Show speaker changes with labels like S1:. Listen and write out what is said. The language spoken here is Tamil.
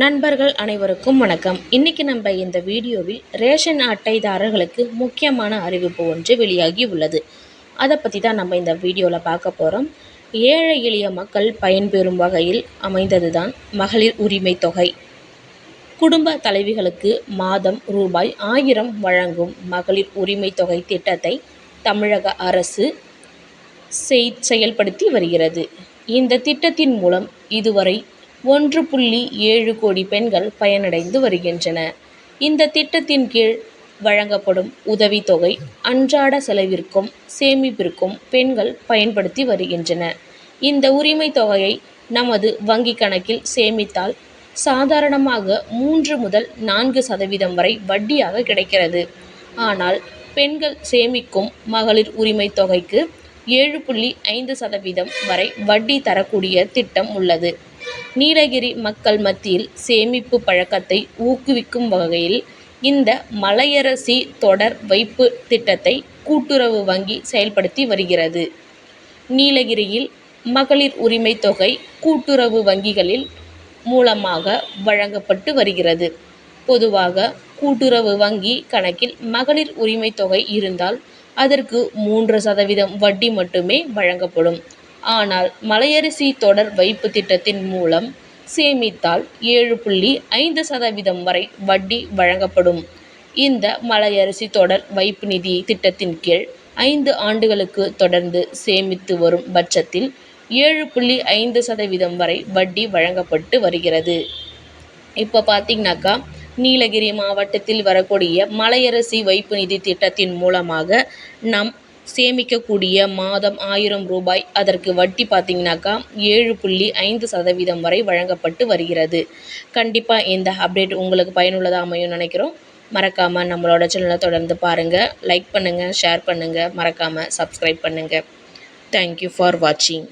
S1: நண்பர்கள் அனைவருக்கும் வணக்கம். இன்னைக்கு நம்ம இந்த வீடியோவில் ரேஷன் அட்டைதாரர்களுக்கு முக்கியமான அறிவிப்பு ஒன்று வெளியாகி உள்ளது. அதை பற்றி தான் நம்ம இந்த வீடியோவில் பார்க்க போகிறோம் ஏழை எளிய மக்கள் பயன்பெறும் வகையில் அமைந்தது தான் மகளிர் உரிமை தொகை. குடும்ப தலைவிகளுக்கு மாதம் ரூபாய் ஆயிரம் வழங்கும் மகளிர் உரிமை தொகை திட்டத்தை தமிழக அரசு செய் செயல்படுத்தி வருகிறது. இந்த திட்டத்தின் மூலம் இதுவரை ஒன்று புள்ளி ஏழு கோடி பெண்கள் பயனடைந்து வருகின்றன. இந்த திட்டத்தின் கீழ் வழங்கப்படும் உதவித்தொகை அன்றாட செலவிற்கும் சேமிப்பிற்கும் பெண்கள் பயன்படுத்தி வருகின்றன. இந்த உரிமை தொகையை நமது வங்கிக் கணக்கில் சேமித்தால் சாதாரணமாக மூன்று முதல் நான்கு சதவீதம் வரை வட்டியாக கிடைக்கிறது. ஆனால் பெண்கள் சேமிக்கும் மகளிர் உரிமை தொகைக்கு ஏழு புள்ளி ஐந்து சதவீதம் வரை வட்டி தரக்கூடிய திட்டம் உள்ளது. நீலகிரி மக்கள் மத்தியில் சேமிப்பு பழக்கத்தை ஊக்குவிக்கும் வகையில் இந்த மலையரசி தொடர் வைப்பு திட்டத்தை கூட்டுறவு வங்கி செயல்படுத்தி வருகிறது. நீலகிரியில் மகளிர் உரிமை தொகை கூட்டுறவு வங்கிகளில் மூலமாக வழங்கப்பட்டு வருகிறது. பொதுவாக கூட்டுறவு வங்கி கணக்கில் மகளிர் உரிமை தொகை இருந்தால் அதற்கு மூன்று சதவீதம் வட்டி மட்டுமே வழங்கப்படும். ஆனால் மலையரிசி தொடர் வைப்பு திட்டத்தின் மூலம் சேமித்தால் ஏழு புள்ளி ஐந்து சதவீதம் வரை வட்டி வழங்கப்படும். இந்த மலையரிசி தொடர் வைப்பு நிதி திட்டத்தின் கீழ் ஐந்து ஆண்டுகளுக்கு தொடர்ந்து சேமித்து வரும் பட்சத்தில் ஏழு புள்ளி ஐந்து சதவீதம் வரை வட்டி வழங்கப்பட்டு வருகிறது. இப்போ பார்த்திங்கனாக்கா நீலகிரி மாவட்டத்தில் வரக்கூடிய மலையரசி வைப்பு நிதி திட்டத்தின் மூலமாக நம் சேமிக்கக்கூடிய மாதம் ஆயிரம் ரூபாய். அதற்கு வட்டி பார்த்தீங்கன்னாக்கா ஏழு புள்ளி ஐந்து சதவீதம் வரை வழங்கப்பட்டு வருகிறது. கண்டிப்பாக இந்த அப்டேட் உங்களுக்கு பயனுள்ளதாக அமையும் நினைக்கிறோம். மறக்காமல் நம்மளோட சேனலை தொடர்ந்து பாருங்கள் லைக் பண்ணுங்கள் ஷேர் பண்ணுங்கள் மறக்காமல் சப்ஸ்கிரைப் பண்ணுங்கள் தேங்க்யூ ஃபார் வாட்சிங்